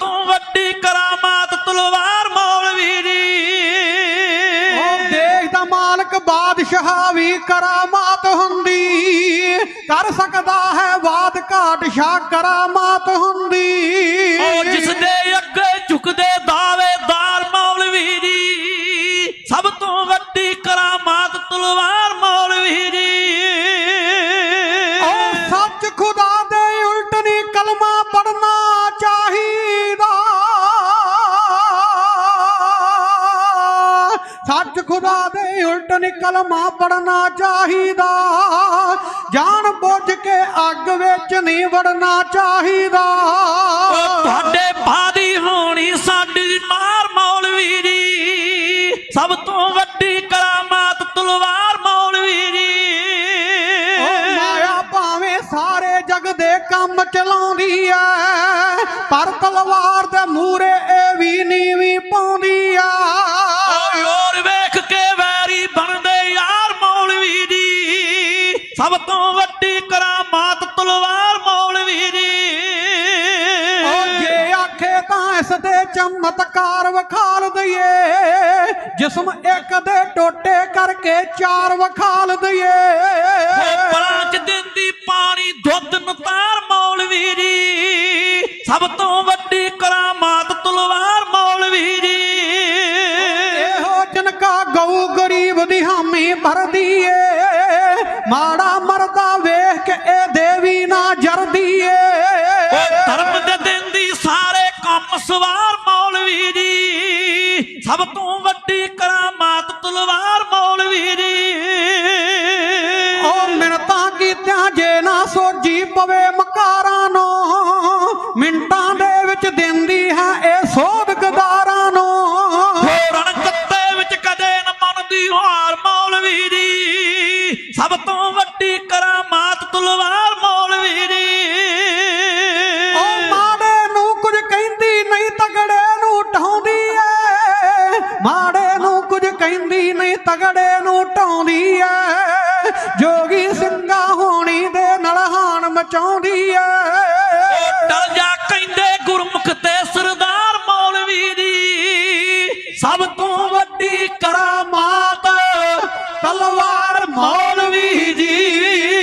ਤੋਂ ਵੱਡੀ ਕਰਾਮਾਤ ਤਲਵਾਰ ਮੌਲਵੀ ਦੀ। ਉਹ ਦੇਖ ਮਾਲਕ ਬਾਦਸ਼ਾਹ ਵੀ ਕਰਾਮਾਤ ਹੁੰਦੀ। ਕਰ ਸਕਦਾ ਹੈ ਬਾਦ ਘਾਟ ਸ਼ਾ ਕਰਾਮਾਤ ਹੁੰਦੀ। ਸੱਚ ਖੁਦਾ ਦੇ ਉਲਟ ਨਹੀਂ ਕਲਮਾ ਪੜਨਾ ਚਾਹੀਦਾ। ਜਾਣ ਬੁੱਝ ਕੇ ਅੱਗ ਵਿੱਚ ਨਹੀਂ ਵੜਨਾ ਚਾਹੀਦਾ। ਤੁਹਾਡੇ ਬਾਦੀ ਹੋਣੀ ਸਾਡੀ ਮਾਰ ਮੌਲਵੀ ਜੀ। ਸਭ ਤੋਂ ਵੱਡੀ ਕਰਾਮਾਤ ਤਲਵਾਰ ਮੌਲਵੀ ਜੀ। ਮਾਇਆ ਭਾਵੇਂ ਸਾਰੇ ਜਗ ਦੇ ਕੰਮ ਚਲਾਉਂਦੀ ਐ ਪਰ ਤਲਵਾਰ ਦੇ ਮੂਰੇ ਸਭ ਤੋਂ ਵੱਡੀ ਕਰਾਮਾਤ ਤਲਵਾਰ ਮੌਲਵੀ ਜੇ। ਆਖੇ ਤਾਂ ਇਸ ਦੇ ਚਮਤਕਾਰ ਵਿਖਾਲ ਦਈਏ ਜਿਸਮ ਇੱਕ ਦੇ ਟੋਟੇ ਕਰਕੇ ਚਾਰ ਵਿਖਾਲ ਦਈਏ। ਪਰਾਂ ਚ ਦਿੰਦੀ ਪਾਣੀ ਦੁੱਧ ਨਤਾਰ ਮੌਲਵੀ ਜੀ। ਸਭ ਤੋਂ ਵੱਡੀ ਕਰਾਮਾਤ ਤਲਵਾਰ ਮੌਲਵੀ ਜੀ। ਇਹੋ ਜਨਕਾ ਗਊ ਗਰੀਬ ਦੀ ਹਾਮੀ ਭਰਦੀ ਏ ਮਾੜਾ ਮਰਦਾ ਵੇਖ ਕੇ ਇਹ ਦੇਵੀ ਨਾ ਜਰਦੀ ਏ। ਧਰਮ ਦੇ ਦਿੰਦੀ ਸਾਰੇ ਕੰਮ ਸਵਾਰ ਮੌਲਵੀ ਜੀ। ਸਭ ਤੋਂ ਵੱਡੀ ਕਰਾਮਾਤ ਤਲਵਾਰ ਮੌਲਵੀ ਜੀ। ਉਹ ਮਿੰਟਾਂ ਕੀਤਿਆਂ ਜੇ ਨਾ ਸੋਜੀ ਪਵੇ ਝਗੜੇ ਨੂੰ ਢਾਉਂਦੀ ਐ। ਜੋਗੀ ਸਿੰਘਾ ਹੋਣੀ ਦੇ ਨਾਲ ਹਾਨ ਮਚਾਉਂਦੀ ਐ। ਟਲ ਜਾ ਕਹਿੰਦੇ ਗੁਰਮੁਖ ਤੇ ਸਰਦਾਰ ਮੌਲਵੀ ਦੀ। ਸਭ ਤੋਂ ਵੱਡੀ ਕਰਾਮਾਤ ਤਲਵਾਰ ਮੌਲਵੀ ਜੀ